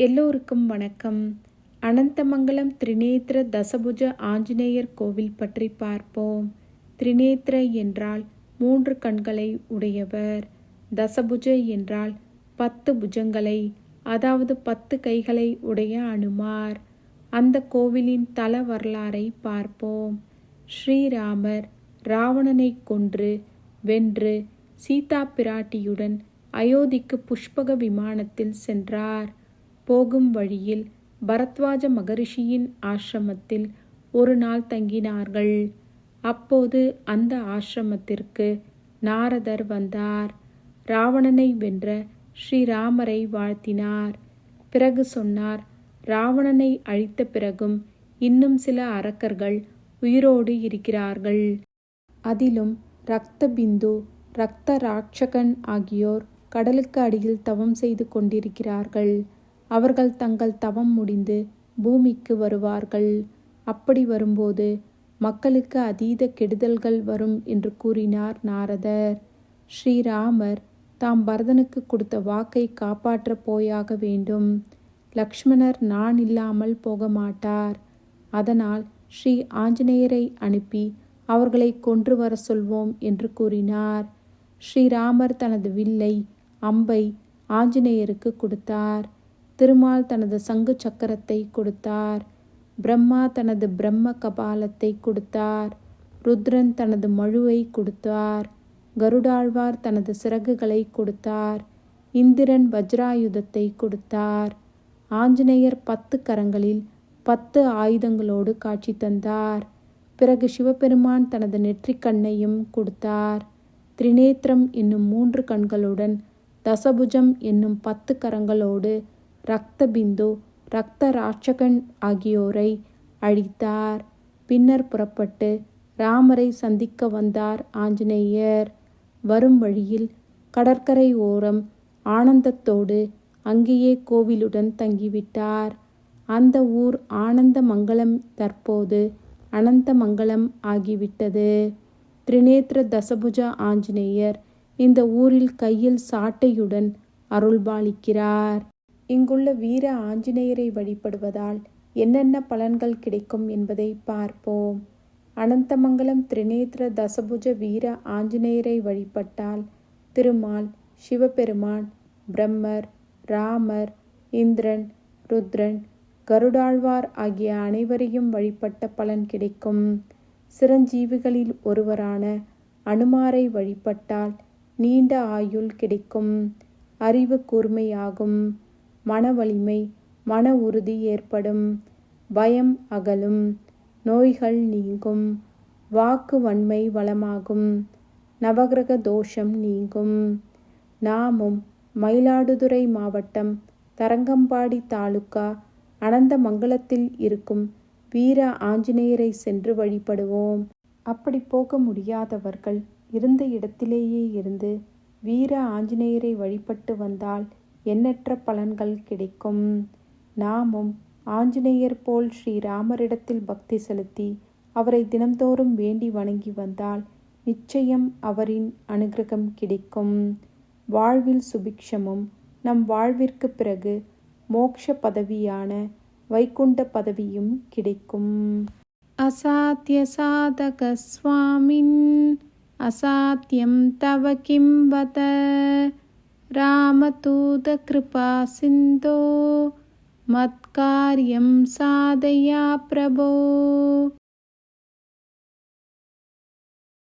எல்லோருக்கும் வணக்கம். அனந்தமங்கலம் திரிநேத்திர தசபுஜ ஆஞ்சநேயர் கோவில் பற்றி பார்ப்போம். திரிநேத்திர என்றால் மூன்று கண்களை உடையவர். தசபுஜ என்றால் பத்து புஜங்களை அதாவது பத்து கைகளை உடைய அனுமார். அந்த கோவிலின் தல வரலாறை பார்ப்போம். ஸ்ரீராமர் ராவணனை கொன்று வென்று சீதா பிராட்டியுடன் அயோத்திக்கு புஷ்பக விமானத்தில் சென்றார். போகும் வழியில் பரத்வாஜ மகரிஷியின் ஆசிரமத்தில் ஒரு நாள் தங்கினார்கள். அப்போது அந்த ஆசிரமத்திற்கு நாரதர் வந்தார். ராவணனை வென்ற ஸ்ரீராமரை வாழ்த்தினார். பிறகு சொன்னார் ராவணனை அழித்த பிறகும் இன்னும் சில அரக்கர்கள் உயிரோடு இருக்கிறார்கள். அதிலும் ரக்த பிந்து ரக்த ராட்சகன் ஆகியோர் கடலுக்கு அடியில் தவம் செய்து கொண்டிருக்கிறார்கள். அவர்கள் தங்கள் தவம் முடிந்து பூமிக்கு வருவார்கள். அப்படி வரும்போது மக்களுக்கு அதீத கெடுதல்கள் வரும் என்று கூறினார் நாரதர். ஸ்ரீராமர் தாம் பரதனுக்கு கொடுத்த வாக்கை காப்பாற்றப் போயாக வேண்டும். லக்ஷ்மணர் நான் இல்லாமல் போக மாட்டார். அதனால் ஸ்ரீ ஆஞ்சநேயரை அனுப்பி அவர்களை கொன்று வர சொல்வோம் என்று கூறினார். ஸ்ரீராமர் தனது வில்லை அம்பை ஆஞ்சநேயருக்கு கொடுத்தார். திருமால் தனது சங்கு சக்கரத்தை கொடுத்தார். பிரம்மா தனது பிரம்ம கபாலத்தை கொடுத்தார். ருத்ரன் தனது மழுவை கொடுத்தார். கருடாழ்வார் தனது சிறகுகளை கொடுத்தார். இந்திரன் வஜ்ராயுதத்தை கொடுத்தார். ஆஞ்சநேயர் பத்து கரங்களில் பத்து ஆயுதங்களோடு காட்சி தந்தார். பிறகு சிவபெருமான் தனது நெற்றிக்கண்ணையும் கொடுத்தார். திரிநேத்திரம் என்னும் மூன்று கண்களுடன் தசபுஜம் என்னும் பத்து கரங்களோடு ரக்த பிந்து இரத்த ராட்சகன் ஆகியோரை அழித்தார். பின்னர் புறப்பட்டு ராமரை சந்திக்க வந்தார் ஆஞ்சநேயர். வரும் வழியில் கடற்கரை ஓரம் ஆனந்தத்தோடு அங்கேயே கோவிலுடன் தங்கிவிட்டார். அந்த ஊர் ஆனந்தமங்கலம் தற்போது அனந்தமங்கலம் ஆகிவிட்டது. திரிநேத்திர தசபுஜ ஆஞ்சநேயர் இந்த ஊரில் கையில் சாட்டையுடன் அருள்பாலிக்கிறார். இங்குள்ள வீர ஆஞ்சநேயரை வழிபடுவதால் என்னென்ன பலன்கள் கிடைக்கும் என்பதை பார்ப்போம். அனந்தமங்கலம் திரிநேத்திர தசபுஜ வீர ஆஞ்சநேயரை வழிபட்டால் திருமால் சிவபெருமான் பிரம்மர் ராமர் இந்திரன் ருத்ரன் கருடாழ்வார் ஆகிய அனைவரையும் வழிபட்ட பலன் கிடைக்கும். சிரஞ்சீவிகளில் ஒருவரான அனுமாரை வழிபட்டால் நீண்ட ஆயுள் கிடைக்கும். அறிவு கூர்மையாகும். மன வலிமை மன உறுதி ஏற்படும். பயம் அகலும் நோய்கள் நீங்கும். வாக்கு வன்மை வளமாகும். நவகிரக தோஷம் நீங்கும். நாமும் மயிலாடுதுறை மாவட்டம் தரங்கம்பாடி தாலுகா அனந்தமங்கலத்தில் இருக்கும் வீர ஆஞ்சநேயரை சென்று வழிபடுவோம். அப்படி போக முடியாதவர்கள் இருந்த இடத்திலேயே இருந்து வீர ஆஞ்சநேயரை வழிபட்டு வந்தால் எண்ணற்ற பலன்கள் கிடைக்கும். நாமும் ஆஞ்சநேயர் போல் ஸ்ரீராமரிடத்தில் பக்தி செலுத்தி அவரை தினந்தோறும் வேண்டி வணங்கி வந்தால் நிச்சயம் அவரின் அனுகிரகம் கிடைக்கும். வாழ்வில் சுபிக்ஷமும் நம் வாழ்விற்கு பிறகு மோக்ஷ பதவியான வைகுண்ட பதவியும் கிடைக்கும். அசாத்திய சாதக சுவாமின் அசாத்தியம் தவ கிம்பத रामतूतकृपा सिन्धो मत्कार्यं साधया प्रभो।